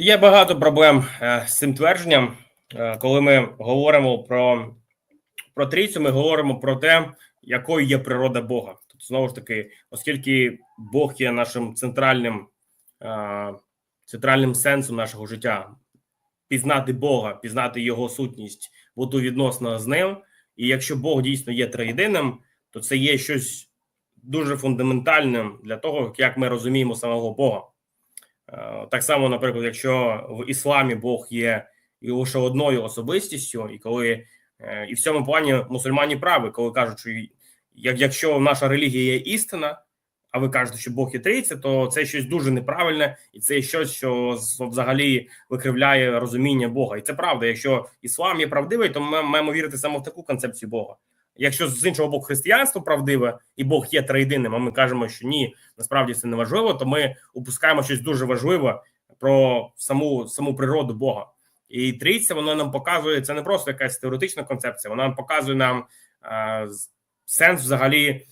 Є багато проблем е, з цим твердженням. Е, коли ми говоримо про, про трійцю, ми говоримо про те, якою є природа Бога. Тобто, знову ж таки, оскільки Бог є нашим центральним, е, центральним сенсом нашого життя, пізнати Бога, пізнати Його сутність, бути відносно з ним. І якщо Бог дійсно є триєдиним, то це є щось дуже фундаментальним для того, як ми розуміємо самого Бога. Е, Так само, наприклад, якщо в ісламі Бог є і лише одною особистістю, і коли е, і в цьому плані мусульмані праві, коли кажуть, що як якщо наша релігія є істина, а ви кажете, що Бог є трійця, то це щось дуже неправильне, і це щось, що взагалі викривляє розуміння Бога. І це правда. Якщо іслам є правдивий, то ми маємо вірити саме в таку концепцію Бога. Якщо з іншого боку християнство правдиве і Бог є триєдиним, а ми кажемо, що ні, насправді це не важливо, то ми упускаємо щось дуже важливе про саму саму природу Бога. І трійця воно нам показує це не просто якась теоретична концепція, вона показує нам е, сенс взагалі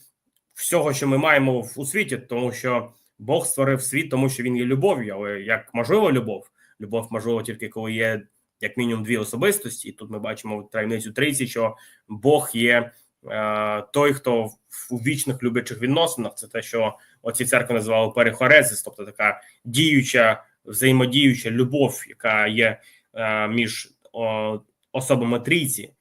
всього, що ми маємо в- у світі, тому що Бог створив світ, тому що він є любов'ю. Але як можлива любов? Любов можлива тільки коли є як мінімум дві особистості. І тут ми бачимо таємницю трійці, що Бог є той, хто у вічних люблячих відносинах. Це те, що оці церкви називали перехорезис, тобто така діюча, взаємодіюча любов, яка є е, між особами трійці.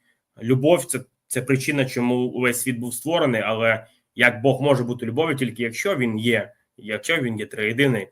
Любов це, це причина, чому увесь світ був створений, але як Бог може бути любов'ю, тільки якщо він є, якщо він є триєдиний.